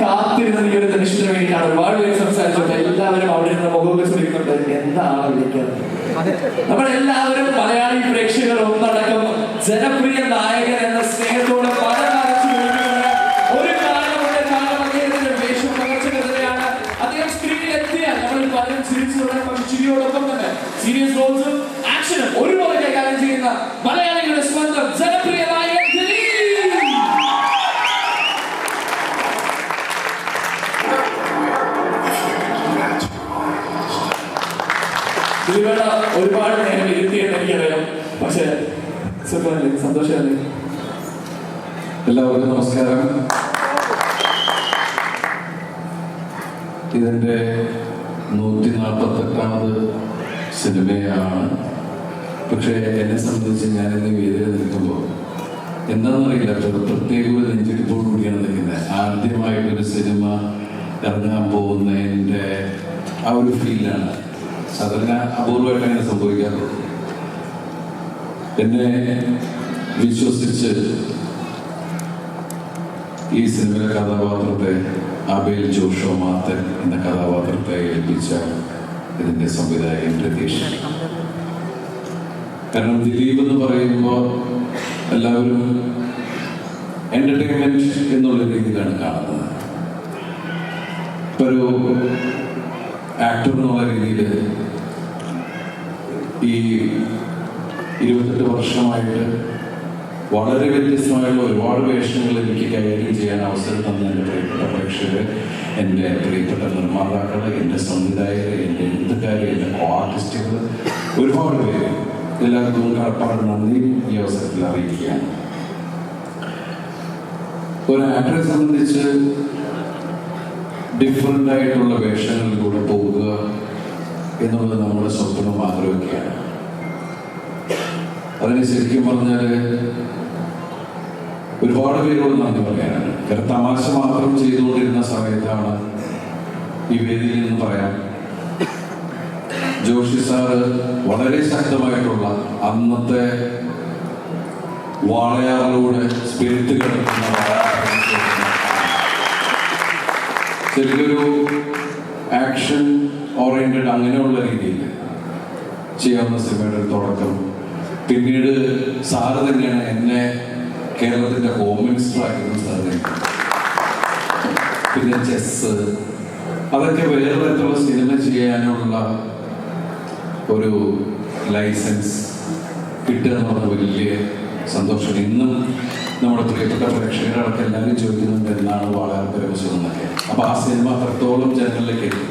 കാത്തിരുന്നത് ഈ ഒരു നിമിഷത്തിന് വേണ്ടിയിട്ടാണ് ഒരുപാട് പേര് സംസാരിച്ചോട്ടെ എല്ലാവരും അവിടെ നിന്ന് മുഖമൊക്കെ ചോദിക്കുന്നുണ്ട് എന്താണ് വിളിക്കുന്നത്? നമ്മളെല്ലാവരും മലയാളി പ്രേക്ഷകർ ഒന്നടക്കം ജനപ്രിയ നായകൻ എന്ന ദിലീപേട്ട ഒരുപാട് നേരം ഇരുത്തിയെന്ന് എനിക്കറിയാം. പക്ഷെ സുഖമല്ലേ? സന്തോഷമല്ലേ? എല്ലാവർക്കും നമസ്കാരം. ഇതിന്റെ നൂറ്റി നാൽപ്പത്തെട്ടാമത് സിനിമയാണ്. പക്ഷേ എന്നെ സംബന്ധിച്ച് ഞാൻ ഇന്ന് വേദിയിൽ നിൽക്കുമ്പോൾ എന്താണെന്നറിയില്ല. പ്രത്യേക ഒരു നെഞ്ചിടിപ്പോട് കൂടിയാണ് നിൽക്കുന്നത്. ആദ്യമായിട്ടൊരു സിനിമ ഇറങ്ങാൻ പോകുന്നതിന്റെ ആ ഒരു ഫീലാണ് സാധാരണ അപൂർവമായിട്ട് അങ്ങനെ സംഭവിക്കാറുള്ളൂ എന്നെ വിശ്വസിച്ച് ഈ സിനിമയിലെ കഥാപാത്രത്തെ അബേൽ ജോഷോ മാത്തൻ എന്ന കഥാപാത്രത്തെ ഏൽപ്പിച്ച ഇതിന്റെ സംവിധായകൻ രതീഷ്. കാരണം ദിലീപ് എന്ന് പറയുമ്പോൾ എല്ലാവരും എന്റർടൈൻമെന്റ് എന്നുള്ള രീതിയിലാണ് കാണുന്നത്. ഇപ്പൊ ഒരു ആക്ടർ എന്നുള്ള രീതിയിൽ ഈ ഇരുപത്തെട്ട് വർഷമായിട്ട് വളരെ വ്യത്യസ്തമായുള്ള ഒരുപാട് വേഷങ്ങൾ എനിക്ക് കൈകാര്യം ചെയ്യാൻ അവസരം തന്ന എന്റെ പ്രിയപ്പെട്ട പ്രേക്ഷകർ എന്റെ പ്രിയപ്പെട്ട നിർമ്മാതാക്കൾ എന്റെ സംവിധായകർ എന്റെ എഴുത്തുകാർ എന്റെ ആർട്ടിസ്റ്റുകൾ ഒരുപാട് പേര്. എല്ലാവർക്കും കടപ്പാട് നന്ദിയും ഈ അവസരത്തിൽ അറിയിക്കുകയാണ്. ഒരു ആക്ടറെ സംബന്ധിച്ച് ഡിഫറെന്റ് ആയിട്ടുള്ള വേഷങ്ങളിലൂടെ പോകുക എന്നുള്ളത് നമ്മുടെ സ്വപ്നം ആഗ്രഹിക്കുകയാണ് അതിന് ശരിക്കും പറഞ്ഞാൽ ഒരുപാട് പേരോട് നന്ദി പറയാനാണ്. കാരണം തമാശ മാത്രം ചെയ്തുകൊണ്ടിരുന്ന സമയത്താണ് ഈ വേദിയിൽ നിന്ന് പറയാം. ജോഷി സാറ് വളരെ ശക്തമായിട്ടുള്ള അന്നത്തെ വാളയാറിലൂടെ സ്പിരിറ്റ് കിടക്കുന്ന ശരിക്കൊരു ആക്ഷൻ ഓറിയന്റഡ് അങ്ങനെയുള്ള രീതിയിൽ ചെയ്യാവുന്ന സിനിമയുടെ ഒരു തുടക്കം. പിന്നീട് സാറ് തന്നെയാണ് എന്നെ കേരളത്തിന്റെ ഹോം മിനിസ്റ്റർ ആക്കിയത് സാറ് പിന്നെ ചെസ് അതൊക്കെ വേറെ തരത്തിലുള്ള സിനിമ ചെയ്യാനുള്ള ഒരു ലൈസൻസ് കിട്ടുക എന്ന് പറഞ്ഞ വലിയ സന്തോഷം. ഇന്നും നമ്മുടെ പ്രിയപ്പെട്ട പ്രേക്ഷകരടക്കം എല്ലാവരും ചോദിക്കുന്നുണ്ട് എന്നാണ് വളരെ പരമശം എന്നൊക്കെ? അപ്പൊ ആ സിനിമ അത്രത്തോളം ജനങ്ങളിലേക്ക് എത്തി.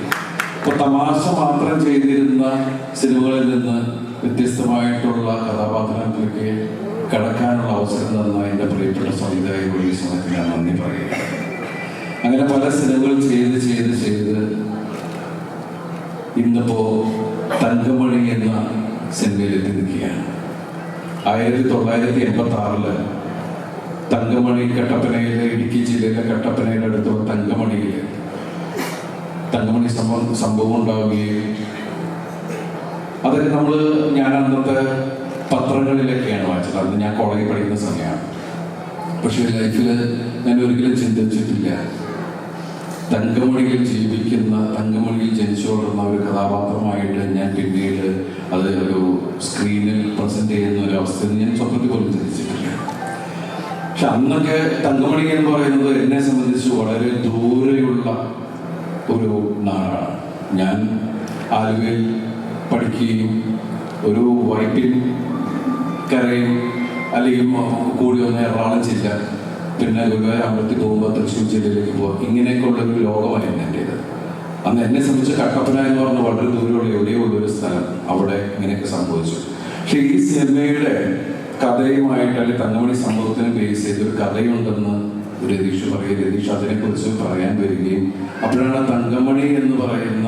അപ്പൊ തമാശ മാത്രം ചെയ്തിരുന്ന സിനിമകളിൽ നിന്ന് വ്യത്യസ്തമായിട്ടുള്ള കഥാപാത്രങ്ങളിലേക്ക് കടക്കാനുള്ള അവസരം തന്ന എന്റെ പ്രിയപ്പെട്ട സംവിധായക സമയത്ത് ഞാൻ നന്ദി പറയുക അങ്ങനെ പല സിനിമകൾ ചെയ്ത് ചെയ്ത് ചെയ്ത് ഇന്നിപ്പോ തങ്കമണി എന്ന സിനിമയിലെത്തി നിൽക്കുകയാണ്. ആയിരത്തി തൊള്ളായിരത്തി എൺപത്തി ആറിൽ തങ്കമണി കട്ടപ്പനയിലെ ഇടുക്കി ജില്ലയിലെ കട്ടപ്പനയുടെ അടുത്ത് തങ്കമണിയിൽ തങ്കമണി സംഭവം സംഭവം ഉണ്ടാവുകയും അതൊക്കെ നമ്മൾ ഞാൻ അന്നത്തെ പത്രങ്ങളിലൊക്കെയാണ് വായിച്ചത്. അന്ന് ഞാൻ കോളേജിൽ പഠിക്കുന്ന സമയമാണ്. പക്ഷെ ലൈഫിൽ ഞാൻ ഒരിക്കലും ചിന്തിച്ചിട്ടില്ല. തങ്കമണിയിൽ ജീവിക്കുന്ന തങ്കമണിയിൽ ജനിച്ചു വളർന്ന ഒരു കഥാപാത്രമായിട്ട് ഞാൻ പിന്നീട് അത് ഒരു സ്ക്രീനിൽ പ്രസന്റ് ചെയ്യുന്ന ഒരു അവസ്ഥ ഞാൻ സ്വപ്നത്തിൽ പോലും ചിന്തിച്ചിട്ടില്ല. പക്ഷെ അന്നൊക്കെ തങ്കമണി എന്ന് പറയുന്നത് എന്നെ സംബന്ധിച്ച് വളരെ ദൂരെയുള്ള ഒരു നാടാണ്. ഞാൻ ആലുവയിൽ പഠിക്കുകയും ഒരു വൈപ്പിൻ കരയും അല്ലെങ്കിൽ കൂടി ഒന്ന് എറണാകുളം ജില്ല പിന്നെ ഗുരുവായൂരമ്പലത്തിൽ പോകുമ്പോൾ തൃശ്ശൂർ ജില്ലയിലേക്ക് പോകുക ഇങ്ങനെയൊക്കെയുള്ള ഒരു ലോകമായിരുന്നു എന്റേത് അന്ന് എന്നെ സംബന്ധിച്ച് കട്ടപ്പന എന്ന് പറഞ്ഞ വളരെ ദൂരമുള്ള എവിടെയോ ഉള്ള ഒരു സ്ഥലം അവിടെ ഇങ്ങനെയൊക്കെ സംഭവിച്ചു. പക്ഷേ ഈ സിനിമയുടെ കഥയുമായിട്ട് അല്ലെങ്കിൽ തങ്ങമണി സംഭവത്തിന് ബേസ് ചെയ്ത് ഒരു കഥയുണ്ടെന്ന് രതീഷ് പറയും രതീഷ് അതിനെക്കുറിച്ച് പറയാൻ വരികയും അപ്പോഴാണ് തങ്കമണി എന്ന് പറയുന്ന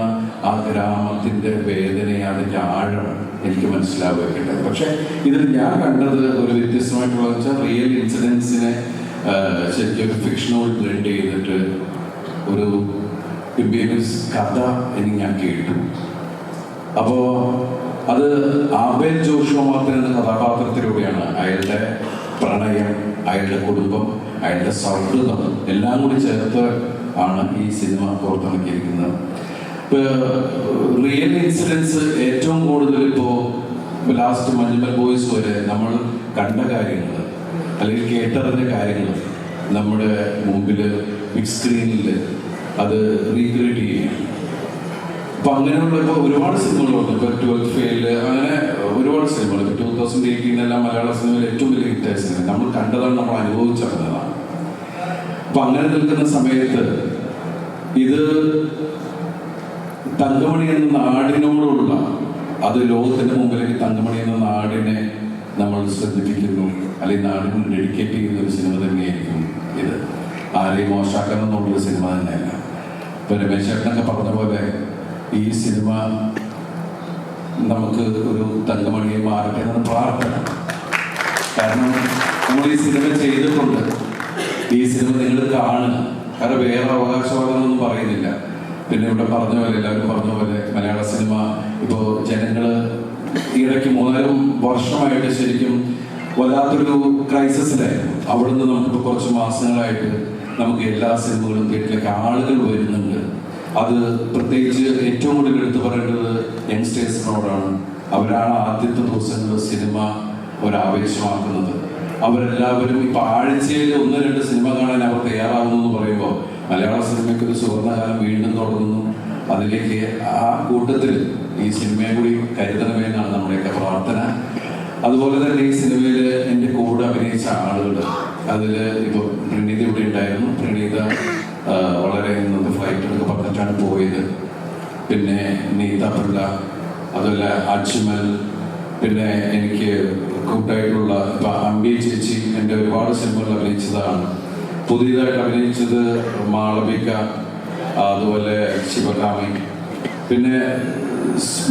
ആ ഗ്രാമത്തിന്റെ വേദന അതിന്റെ ആഴം എനിക്ക് മനസ്സിലാവുകയുണ്ടായത്. പക്ഷെ ഇതിൽ ഞാൻ കണ്ടത് ഒരു വ്യത്യസ്തമായിട്ടുള്ള വെച്ചാൽ റിയൽ ഇൻസിഡൻസിനെ ശരിക്കും ഫിക്ഷനോട് ബ്ലെൻഡ് ചെയ്തിട്ട് ഒരു കഥ എനിക്ക് ഞാൻ കേട്ടു. അപ്പോ അത് ആബേൽ ജോഷുവ മാത്രം എന്ന കഥാപാത്രത്തിലൂടെയാണ് അയാളുടെ പ്രണയം അയാളുടെ കുടുംബം അയാളുടെ സൗഹൃദം എല്ലാം കൂടി ചേർത്ത് ആണ് ഈ സിനിമ പുറത്തിറക്കിയിരിക്കുന്നത്. റിയൽ ഇൻസിഡൻസ് ഏറ്റവും കൂടുതൽ ഇപ്പോ ലാസ്റ്റ് മഞ്ഞുമൽ ബോയ്സ് വരെ നമ്മൾ കണ്ട കാര്യങ്ങൾ അല്ലെങ്കിൽ കേട്ടറിഞ്ഞ കാര്യങ്ങൾ നമ്മുടെ മുമ്പിൽ ബിഗ് സ്ക്രീനിൽ അത് റീക്രിയേറ്റ് ചെയ്യുക അപ്പൊ അങ്ങനെയുള്ള ഇപ്പൊ ഒരുപാട് സിനിമകളുണ്ട്. ഇപ്പൊ ട്വൽത്ത് ഫെയിൽ അങ്ങനെ ഒരുപാട് സിനിമകൾ. ഇപ്പൊ ടൂ തൗസൻഡ് എയ്റ്റീനെല്ലാം മലയാള സിനിമയിൽ ഏറ്റവും വലിയ ഹിറ്റായ സിനിമ. നമ്മൾ കണ്ടതാണ് നമ്മൾ അനുഭവിച്ചറിഞ്ഞതാണ്. അപ്പൊ അങ്ങനെ നിൽക്കുന്ന സമയത്ത് ഇത് തങ്കമണി എന്ന നാടിനോടുള്ള അത് ലോകത്തിന്റെ മുമ്പിലേക്ക് തങ്കമണി എന്ന നാടിനെ നമ്മൾ ശ്രദ്ധിപ്പിക്കുന്നു. അല്ലെങ്കിൽ നാടിന് ഡെഡിക്കേറ്റ് ചെയ്യുന്ന ഒരു സിനിമ തന്നെയായിരിക്കും ഇത്. ആരെയും മോശമാക്കണം എന്നുള്ളൊരു സിനിമ തന്നെയല്ല. ഇപ്പൊ രമേശ് ചേട്ടനൊക്കെ പറഞ്ഞ പോലെ ഈ സിനിമ നമുക്ക് ഒരു തങ്കമണിയെ മാറട്ടെ എന്ന് പ്രാർത്ഥന. കാരണം നമ്മൾ ഈ സിനിമ ചെയ്തിട്ടുണ്ട്. ഈ സിനിമ നിങ്ങൾ കാണുക. കാരണം വേറെ അവകാശവാദങ്ങളൊന്നും പറയുന്നില്ല. പിന്നെ ഇവിടെ പറഞ്ഞ പോലെ എല്ലാവരും പറഞ്ഞ പോലെ മലയാള സിനിമ ഇപ്പോൾ ജനങ്ങൾ ഈയിടയ്ക്ക് മൂന്നാലും വർഷമായിട്ട് ശരിക്കും വല്ലാത്തൊരു ക്രൈസിസിലായിരുന്നു. അവിടുന്ന് നമുക്കിപ്പോൾ കുറച്ച് മാസങ്ങളായിട്ട് നമുക്ക് എല്ലാ സിനിമകളും തിയേറ്ററിലേക്ക് ആളുകൾ വരുന്നുണ്ട്. അത് പ്രത്യേകിച്ച് ഏറ്റവും കൂടുതൽ എടുത്തു പറയേണ്ടത് യങ്സ്റ്റേഴ്സിനോടാണ്. അവരാണ് ആദ്യത്തെ ദിവസങ്ങളിൽ സിനിമ ഒരാവേശമാക്കുന്നത്. അവരെല്ലാവരും ഇപ്പൊ ആഴ്ചയിൽ ഒന്ന് രണ്ട് സിനിമ കാണാൻ അവർ തയ്യാറാവുന്നു എന്ന് പറയുമ്പോൾ മലയാള സിനിമയ്ക്ക് ഒരു സുവർണകാലം വീണ്ടും തുടങ്ങുന്നു. അതിലേക്ക് ആ കൂട്ടത്തിൽ ഈ സിനിമയെ കൂടി കരുതണമെന്നാണ് നമ്മുടെയൊക്കെ പ്രാർത്ഥന. അതുപോലെ തന്നെ ഈ സിനിമയിൽ എന്റെ കൂടെ അഭിനയിച്ച ആളുകൾ. അതിൽ ഇപ്പോൾ പ്രണീത ഇവിടെ ഉണ്ടായിരുന്നു. പ്രണീത വളരെ ഇന്നത്തെ ഫ്ലൈറ്റിലൊക്കെ പറഞ്ഞിട്ടാണ് പോയത്. പിന്നെ നീത പിള്ള അതുപോലെ അജ്മൽ പിന്നെ എനിക്ക് കൂട്ടായിട്ടുള്ള ഇപ്പൊ അമ്പി ചേച്ചി എന്റെ ഒരുപാട് സിനിമകൾ അഭിനയിച്ചതാണ്. പുതിയതായിട്ട് അഭിനയിച്ചത് മാളവിക അതുപോലെ ശിവകാമി. പിന്നെ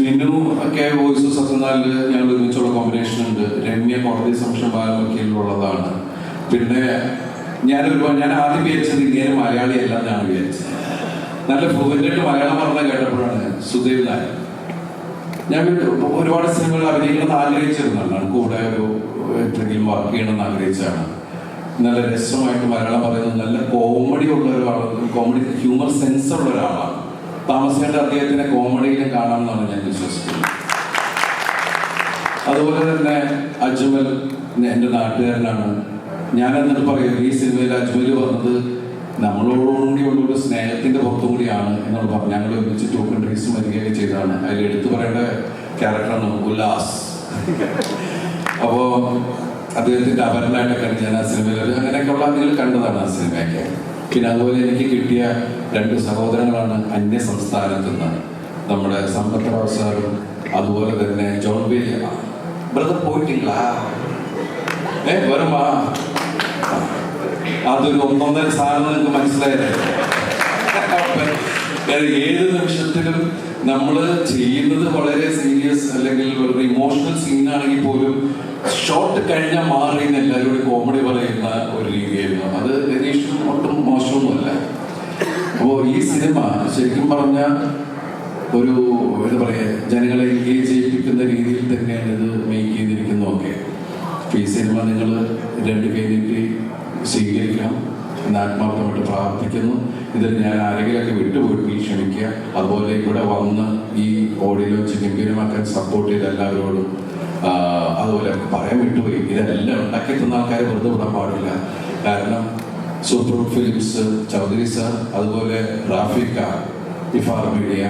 മിനു ഒക്കെ വോയിസ് സത്യനാലിൽ ഞങ്ങൾ ഒരുമിച്ചുള്ള കോമ്പിനേഷൻ ഉണ്ട്. രമ്യ കോടതി സംരക്ഷണ ഉള്ളതാണ് പിന്നെ ഞാനൊരു ഞാൻ ആദ്യം വിചാരിച്ചത് ഇങ്ങനെ മലയാളി അല്ല എന്നാണ് വിചാരിച്ചത്. നല്ല ഫ്ലുവന്റായിട്ട് മലയാളം പറഞ്ഞ കേട്ടപ്പോഴാണ് സുദേവ് നായർ. ഞാൻ ഒരുപാട് സിനിമകൾ അഭിനയിക്കണമെന്ന് ആഗ്രഹിച്ചിരുന്നതാണ് കൂടെ ഒരു എന്തെങ്കിലും വർക്ക് ചെയ്യണമെന്ന് ആഗ്രഹിച്ചാണ് നല്ല രസമായിട്ട് മലയാളം പറയുന്നത് നല്ല കോമഡി ഉള്ള ഒരാളാണ്. കോമഡി ഹ്യൂമർ സെൻസ് ഉള്ള ഒരാളാണ്. താമസിക്കേണ്ട അദ്ദേഹത്തിനെ കോമഡിയിലും കാണാമെന്നാണ് ഞാൻ വിശ്വസിക്കുന്നത്. അതുപോലെ തന്നെ അജ്മൽ എന്റെ നാട്ടുകാരനാണ്. ഞാൻ എന്നിട്ട് പറയും ഈ സിനിമയിൽ അജ്മൽ വന്നത് നമ്മളോടുകൂടി ഒരു സ്നേഹത്തിന്റെ പുറത്തും കൂടിയാണ് എന്നോട് പറഞ്ഞു ഞങ്ങൾ ഒരുമിച്ച് ടോക്കൺ കൺട്രീസ് വരികയൊക്കെ ചെയ്തതാണ്. അതിൽ എടുത്തു പറയേണ്ട ക്യാരക്ടറാണ് ഉല്ലാസ്. അപ്പോ അദ്ദേഹത്തിന്റെ അപരനായിട്ടൊക്കെ ഞാൻ ആ സിനിമയിൽ അങ്ങനെയൊക്കെയുള്ള നിങ്ങൾ കണ്ടതാണ് ആ സിനിമയൊക്കെ. പിന്നെ അതുപോലെ എനിക്ക് കിട്ടിയ രണ്ട് സഹോദരങ്ങളാണ് അന്യ സംസ്ഥാനത്ത് നിന്ന്. നമ്മുടെ സമ്പത്ത് റാവു സാറും അതുപോലെ തന്നെ ജോൺ ബി ബ്രദർ പോയിട്ടില്ല. ഏ വരും വാ അതൊരു ഒന്നൊന്നര സാധനം നിങ്ങൾക്ക് മനസ്സിലായത് ഏത് നിമിഷത്തിലും നമ്മൾ ചെയ്യുന്നത് വളരെ സീരിയസ് അല്ലെങ്കിൽ വളരെ ഇമോഷണൽ സീൻ ആണെങ്കിൽ പോലും ഷോർട്ട് കഴിഞ്ഞാൽ മാറി എല്ലാവരും കോമഡി പറയുന്ന ഒരു രീതിയായിരുന്നു. അത് രതീഷും ഒട്ടും മോശമൊന്നുമല്ല. അപ്പോൾ ഈ സിനിമ ശരിക്കും പറഞ്ഞ ഒരു എന്താ പറയുക ജനങ്ങളെ എൻഗേജ് ചെയ്യിപ്പിക്കുന്ന രീതിയിൽ തന്നെയാണ് ഇത് മേക്ക് ചെയ്തിരിക്കുന്നതൊക്കെ. അപ്പൊ ഈ സിനിമ നിങ്ങൾ രണ്ട് കൈനീട്ടി സ്വീകരിക്കണം. എന്ന് ആത്മാർത്ഥമായിട്ട് പ്രാർത്ഥിക്കുന്നു. ഇതിൽ ഞാൻ ആരെങ്കിലൊക്കെ വിട്ടുപോയി ക്ഷമിക്കുക. അതുപോലെ ഇവിടെ വന്ന് ഈ ഓഡിയോ ഗംഭീരമാക്കാൻ സപ്പോർട്ട് ചെയ്ത എല്ലാവരോടും അതുപോലെ പറയാൻ വിട്ടുപോയി. ഇതെല്ലാം ഉണ്ടാക്കി തന്ന ആൾക്കാരെ വെറുതെ വിടാൻ പാടില്ല. കാരണം സൂപ്പർ ഫിലിംസ് ചൗധരി സാർ അതുപോലെ റാഫിക്ക ഇഫാർ മീഡിയ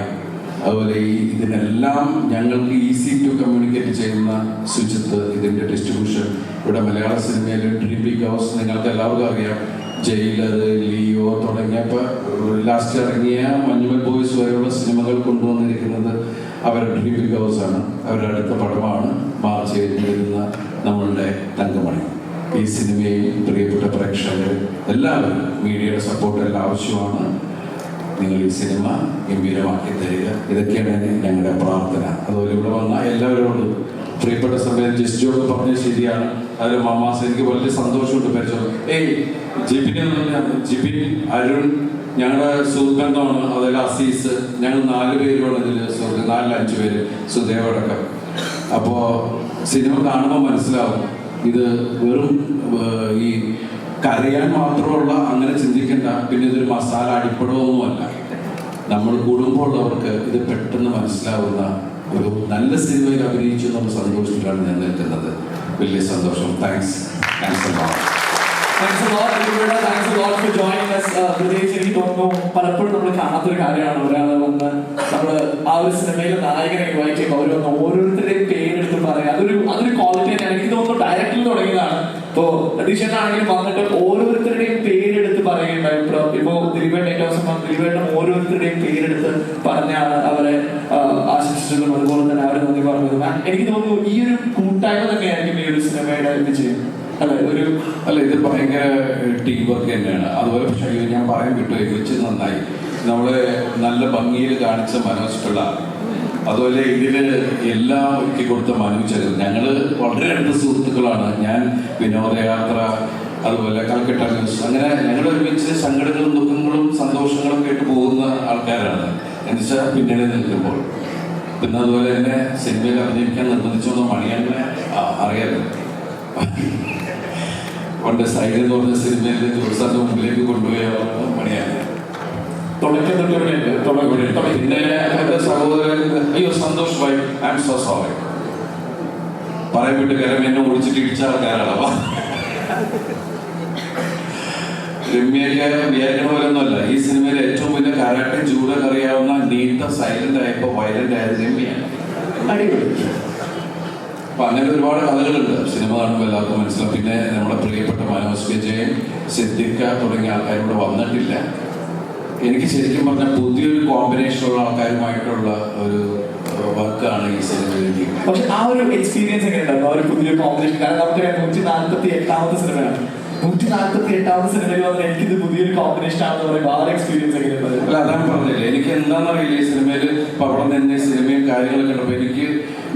അതുപോലെ ഈ ഇതിനെല്ലാം ഞങ്ങൾക്ക് ഈസി ടു കമ്മ്യൂണിക്കേറ്റ് ചെയ്യുന്ന ശുചിത്വ ഇതിന്റെ ഡിസ്ട്രിബ്യൂഷൻ ഇവിടെ മലയാള സിനിമയിൽ ഡ്രീം ബിഗ് ഹൗസ് നിങ്ങൾക്ക് എല്ലാവർക്കും അറിയാം. ജയിലർ ലിയോ തുടങ്ങിയപ്പോൾ ലാസ്റ്റ് ഇറങ്ങിയ മഞ്ഞുമൽ ബോയ്സ് വരെയുള്ള സിനിമകൾ കൊണ്ടുവന്നിരിക്കുന്നത് അവരുടെ ഹൗസ് ആണ്. അവരുടെ അടുത്ത പടമാണ് മാർച്ച് വരുന്ന നമ്മളുടെ തങ്കമണി. ഈ സിനിമയിൽ പ്രിയപ്പെട്ട പ്രേക്ഷകർ എല്ലാവരും മീഡിയയുടെ സപ്പോർട്ട് എല്ലാം ആവശ്യമാണ്. നിങ്ങൾ ഈ സിനിമ ഗംഭീരമാക്കി തരിക. ഇതൊക്കെയാണ് ഞങ്ങളുടെ പ്രാർത്ഥന. അതുപോലെ ഇവിടെ വന്ന എല്ലാവരോടും പ്രിയപ്പെട്ട സമയം ജസ്റ്റിയോട് പറഞ്ഞ ശരിയാണ്. അതിൽ മാമാസ് എനിക്ക് വലിയ സന്തോഷമുണ്ട് പരിചയം. ഏയ് ജിബിൻ ജിബിൻ അരുൺ ഞങ്ങളുടെ സുഹൃത്ബന്ധമാണ് അതുപോലെ അസീസ്. ഞങ്ങൾ നാല് പേരുമാണ് ഇതിൽ സുഹൃത്ത് നാലിൽ അഞ്ച് പേര് സുദേവടക്കം അപ്പോൾ സിനിമ കാണുമ്പോൾ മനസ്സിലാവും. ഇത് വെറും ഈ കരയാൻ മാത്രമുള്ള അങ്ങനെ ചിന്തിക്കേണ്ട. പിന്നെ ഇതൊരു മസാല അടിപ്പടമൊന്നുമല്ല നമ്മൾ കുടുംബമുള്ളവർക്ക് ഇത് പെട്ടെന്ന് മനസ്സിലാവുന്ന ഒരു നല്ല സിനിമയിൽ അഭിനയിച്ചു എന്നുള്ള സന്തോഷത്തിലാണ് ഞാൻ നിൽക്കുന്നത്. വലിയ സന്തോഷം. Thanks thanks Thanks lot, everybody. Lot for joining us. Uh, പ്രത്യേകിച്ച് എനിക്ക് തോന്നുന്നു പലപ്പോഴും നമ്മൾ കാണാത്തൊരു കാര്യമാണ്. ഒരാൾ വന്ന് നമ്മൾ ആ ഒരു സിനിമയിലെ നായകനെ വായിക്കുമ്പോൾ അവർ വന്ന് ഓരോരുത്തരുടെയും പേരെടുത്ത് പറയാം. അതൊരു അതൊരു ക്വാളിറ്റി തന്നെയാണ്. എനിക്ക് തോന്നുന്നു ഡയറക്റ്റിൽ തുടങ്ങിയതാണ്. ഇപ്പോ അഡീഷനാണെങ്കിലും വന്നിട്ട് ഓരോരുത്തരുടെയും പേരെടുത്ത് പറയുകയുണ്ടായി. ഇപ്പൊ ദിലീപേട്ട ഏറ്റവും അവസാനം ദിലീപേട്ടൻ ഓരോരുത്തരുടെയും പേരെടുത്ത് പറഞ്ഞാണ് അവരെ ആശംസിച്ചതും അതുപോലെ തന്നെ അവരെ നന്ദി പറഞ്ഞതും. എനിക്ക് തോന്നുന്നു ഈ ഒരു കൂട്ടായ്മ തന്നെയായിരിക്കും ഈ ഒരു സിനിമയുടെ വിജയം അല്ലെ? ഒരു അല്ല ഇത് ഭയങ്കര ടീം വർക്ക് തന്നെയാണ്. അതുപോലെ പക്ഷേ ഞാൻ പറയാൻ വിട്ടു. വെച്ച് നന്നായി. നമ്മൾ നല്ല ഭംഗിയിൽ കാണിച്ച മനോജ് പിള്ള. അതുപോലെ ഇതിൽ എല്ലാം ഒരുക്കി കൊടുത്ത മനു ചരൽ ഞങ്ങൾ വളരെ അടുത്ത സുഹൃത്തുക്കളാണ്. ഞാൻ വിനോദയാത്ര അതുപോലെ കൽക്കട്ട ന്യൂസ് അങ്ങനെ ഞങ്ങൾ ഒരുമിച്ച് സങ്കടങ്ങളും ദുഃഖങ്ങളും സന്തോഷങ്ങളും കേട്ട് പോകുന്ന ആൾക്കാരാണ്. എന്നുവെച്ചാൽ പിന്നീട് നിൽക്കുമ്പോൾ. പിന്നെ അതുപോലെ തന്നെ സിനിമയിൽ അഭിനയിക്കാൻ നിർബന്ധിച്ചൊന്ന് മണിയണ്ണനെ ആ- അറിയാലോ. പണ്ട് സൈഡ് എന്ന് പറഞ്ഞ സിനിമയിൽ ജോസാന്റെ മുമ്പിലേക്ക് കൊണ്ടുപോയ പണിയാണ് തുടക്കം. പിന്നെ എന്റെ സഹോദരൻ അയ്യോ Santhosh bhai I'm so sorry പറയപ്പെട്ട് കരം എന്നെ ഓടിച്ചിട്ട് ഇടിച്ച ആൾക്കാരാണ് അപ്പൊ വിചാരിക്കണ ഈ സിനിമയിലെ ഏറ്റവും വലിയ കാരാട്ടും ജൂഡ അറിയാവുന്ന നീത്ത സൈലന്റ് ആയപ്പോ വയലന്റ് ആയ രമ്യാണ്. അപ്പൊ അങ്ങനെ ഒരുപാട് കഥകളുണ്ട് സിനിമ കാണുമ്പോൾ എല്ലാവർക്കും മനസ്സിലാവും പിന്നെ നമ്മുടെ പ്രിയപ്പെട്ട മനോജ് വിജയൻ സിദ്ദിഖ തുടങ്ങിയ ആൾക്കാരിവിടെ വന്നിട്ടില്ല എനിക്ക് ശരിക്കും പറഞ്ഞാൽ പുതിയൊരു കോമ്പിനേഷൻ ഉള്ള ആൾക്കാരുമായിട്ടുള്ള ഒരു വർക്കാണ് ഈ സിനിമയിലേക്ക് പക്ഷെ ആ ഒരു എക്സ്പീരിയൻസ് എങ്ങനെയുണ്ടായിരുന്നു ആ ഒരു പുതിയ കോമ്പിനേഷൻ കാരണം നമുക്ക് നൂറ്റി നാൽപ്പത്തി എട്ടാമത്തെ സിനിമയാണ് നൂറ്റി നാൽപ്പത്തി എട്ടാമത്തെ സിനിമയിൽ വന്ന് എനിക്കിത് പുതിയൊരു കോമ്പിനേഷൻ ആണെന്ന് പറയുമ്പോൾ ആ എക്സ്പീരിയൻസ് എങ്ങനെയുണ്ടായിരുന്നു അല്ല അതാണ് പറഞ്ഞില്ല എനിക്ക് എന്താണെന്നറിയില്ല ഈ സിനിമയിൽ അവിടെ നിന്ന് സിനിമയും കാര്യങ്ങളൊക്കെ ഉണ്ടപ്പോ എനിക്ക്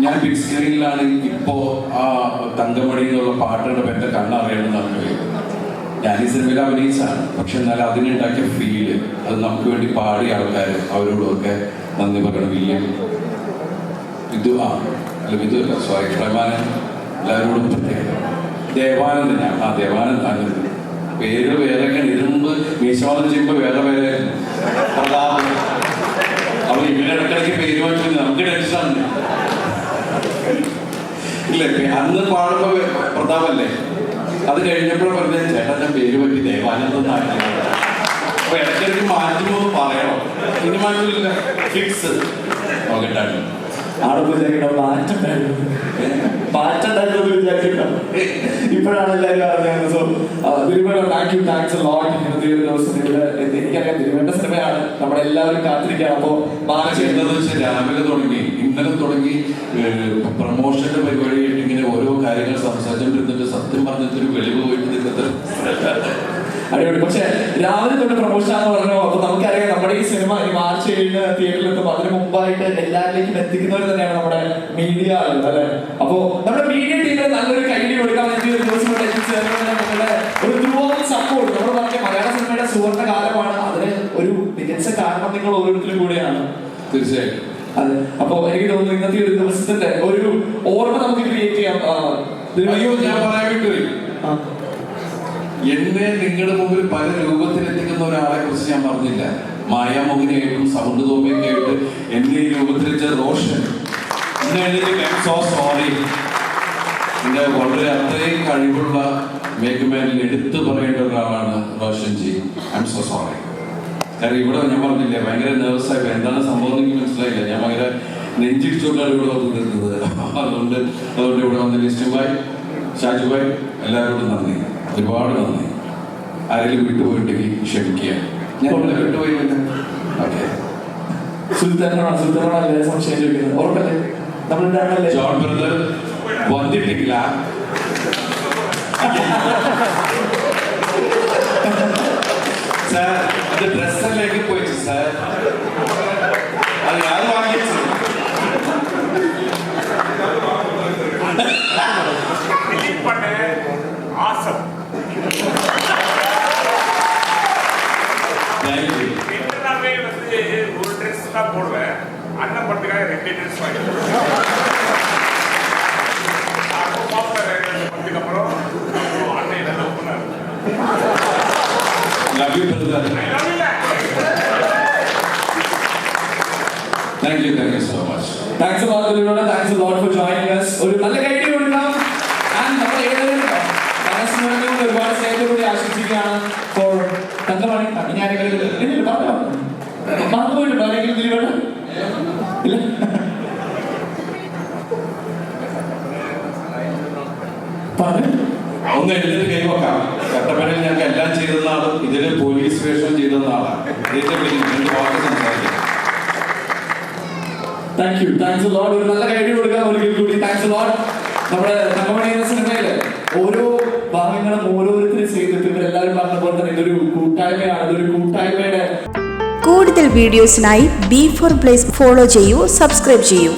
ഞാൻ ബിഗ് സ്ക്രീനിലാണ് ഇപ്പോ ആ തങ്കമണി എന്നുള്ള പാട്ട് എന്റെ കണ്ണറിയണമെന്നാണ് കഴിയുന്നത് ഞാൻ ഈ സിനിമയിൽ അഭിനയിച്ചാണ്. പക്ഷെ എന്നാൽ അതിനുണ്ടാക്കിയ ഫീൽ അത് നമുക്ക് വേണ്ടി പാടിയ ആൾക്കാർ അവരോടൊക്കെ നന്ദി പറയണം. വില്യം വിധു ആ അല്ല വിധു സോറി പ്രമാനൻ എല്ലാവരോടും പ്രത്യേകം. ദേവാനന്ദൻ ഞാൻ ആ ദേവാനന്ദ പേര് വേറെ ഇരുമ്പ് മീശോളം ചെയ്യുമ്പോൾ വേറെ വേറെ അവൾ ഇവിടെ ഇടയ്ക്കിടയ്ക്ക് പേര് മാറ്റി നമുക്ക് ടെൻഷനാണ് ഇല്ലേ അന്ന് പാടുമ്പോൾ പ്രതാപല്ലേ? അത് കഴിഞ്ഞപ്പോൾ പറഞ്ഞ ചേട്ടന്റെ പേര് പറ്റി ദേവാനന്ദം നാട്ടിൽ അപ്പൊ ഇടയ്ക്കിടയ്ക്ക് മാറ്റുമോ പറയണോ. ഇനി മാറ്റില്ല ഫിക്സ് നോക്കട്ടാണ് ആടെ വിചാരിക്കണം മാറ്റം മാറ്റം ഉണ്ടായിരുന്നു വിചാരിക്കണം ഇപ്പോഴാണ് എല്ലാവരും അറിഞ്ഞത്. So Thiruvalla thank thanks lot ഇന്നത്തെ ഒരു ദിവസം ഇവിടെ എത്തി. എനിക്കറിയാം തിരുവല്ല സിനിമയാണ് നമ്മളെല്ലാവരും കാത്തിരിക്കുകയാണ്. അപ്പോ മാനസിക വെച്ചാൽ രാവിലെ തുടങ്ങി. ഇന്നലെ തുടങ്ങി പ്രൊമോഷന്റെ പരിപാടിയായിട്ട് ഇങ്ങനെ ഓരോ കാര്യങ്ങൾ സംസാരിച്ചുകൊണ്ടിരുന്നിട്ട് സത്യം പറഞ്ഞിട്ടൊരു വെളിവ് പോയിട്ട് നിൽക്കുന്നത്. അടിപൊളി. പക്ഷെ രാവിലെ തൊട്ട് പ്രൊമോഷൻ എന്ന് പറഞ്ഞു അപ്പൊ നമുക്കറിയാം നമ്മുടെ ഈ സിനിമ ഈ മാർച്ച് ഏഴിന് തിയേറ്ററിൽ എത്തുമ്പോൾ അതിന് മുമ്പായിട്ട് എല്ലാവരിലേക്കും എത്തിക്കുന്നവർ തന്നെയാണ് നമ്മുടെ മീഡിയ ആളുകൾ അല്ലെ? അപ്പൊ നമ്മുടെ മീഡിയ ടീമിന് നല്ലൊരു കൈഡി കൊടുക്കാൻ വേണ്ടി ഒരു ദിവസം നിങ്ങളുടെ ഒരു ത്രൂ സപ്പോർട്ട് നമ്മൾ പറഞ്ഞ മലയാള സിനിമയുടെ സുവർണ കാലമാണ്. അതിന് ഒരു മികച്ച കാരണം നിങ്ങൾ ഓരോരുത്തരും കൂടെയാണ്. തീർച്ചയായും. അതെ. അപ്പൊ എനിക്ക് തോന്നുന്നു ഇന്നത്തെ ഒരു ദിവസത്തിന്റെ ഒരു ഓർമ്മ നമുക്ക് ക്രിയേറ്റ് ചെയ്യാം. അയ്യോ ഞാൻ പറയാൻ വിട്ടുപോയി. എന്നെ നിങ്ങളുടെ മുമ്പിൽ പല രൂപത്തിലെത്തിക്കുന്ന ഒരാളെ കുറിച്ച് ഞാൻ പറഞ്ഞില്ല. മായാമോഹിനിയായിട്ടും സൗണ്ട് തോമയൊക്കെ ആയിട്ട് എന്നെ ഈ രൂപത്തിലെത്തിച്ച റോഷൻ. സോ സോറി എന്റെ വളരെ അത്രയും കഴിവുള്ള മേക്കുമാനിൽ എടുത്തു പറയേണ്ട ഒരാളാണ് Roshan ji I'm so sorry കാരണം ഇവിടെ ഞാൻ പറഞ്ഞില്ലേ ഭയങ്കര നെർവസ് ആയി എന്താണ് സംഭവം എനിക്ക് മനസ്സിലായില്ല. ഞാൻ ഭയങ്കര നെഞ്ചിടിച്ചുകൊണ്ടാണ് ഇവിടെ വന്ന് നിന്നത് അതുകൊണ്ട് അതുകൊണ്ട് ഇവിടെ വന്ന ലിസ്റ്റുബായ് ഷാജുബായ് എല്ലാവരോടും നന്ദി. ഒരുപാട് നന്ദി. ആരെങ്കിലും വിട്ടുപോയിട്ടുണ്ടെങ്കിൽ ക്ഷമിക്കുക. ഞാൻ ഉള്ള വിട്ടുപോയില്ല ഓക്കെ. സുൽത്താനാണ്? സുൽത്താനാണല്ലേ സംശയം ചോദിക്കുന്നത്. ഉറപ്പല്ലേ? നമ്മളുണ്ടാണല്ലേ ജോൺ ബ്രദർ വന്നിട്ടില്ല. സാർ അത് ഡ്രസ്സറിലേക്ക് പോയിട്ട് സാർ. അത് ഞാൻ വാങ്ങിച്ചു. Thank you, thank you so much. Thanks a lot, Ulurona. Thanks a lot for joining us. മനസ്സിനും ഒരുപാട് സ്നേഹത്തോടെ ആശംസിക്കുകയാണ് ഫോർ തങ്കമണി ഇല്ല പറഞ്ഞോ. മറന്നുപോയിട്ടുണ്ടോ ആരെങ്കിലും ദിലീപേട്ട ഇല്ല. പറഞ്ഞു. ഒന്ന് എഴുതി കൈവക്കാം കട്ടപ്പനയിൽ ഞങ്ങൾക്ക് എല്ലാം ചെയ്തെന്ന ആൾ ഇതിൽ പോലീസ് സ്റ്റേഷൻ ചെയ്തെന്ന ആളാണ് ഇതിന്റെ രണ്ട് വാക്ക് സംസാരിക്കും. താങ്ക് യു താങ്ക്സ് ലോട്ട് ഒരു നല്ല കൈഡി കൊടുക്കാൻ ഒരിക്കൽ കൂടി. താങ്ക്സ് ലോട്ട് നമ്മുടെ എന്ന സിനിമയിൽ ഓരോ ഭാഗങ്ങളും ഓരോരുത്തരും ചെയ്തിട്ട് എല്ലാവരും പറഞ്ഞ പോലെ തന്നെ ഇതൊരു കൂട്ടായ്മയാണ്. ഇതൊരു കൂട്ടായ്മയുടെ കൂടുതൽ വീഡിയോസിനായി ബി ഫോർ പ്ലേസ് ഫോളോ ചെയ്യൂ സബ്സ്ക്രൈബ് ചെയ്യൂ.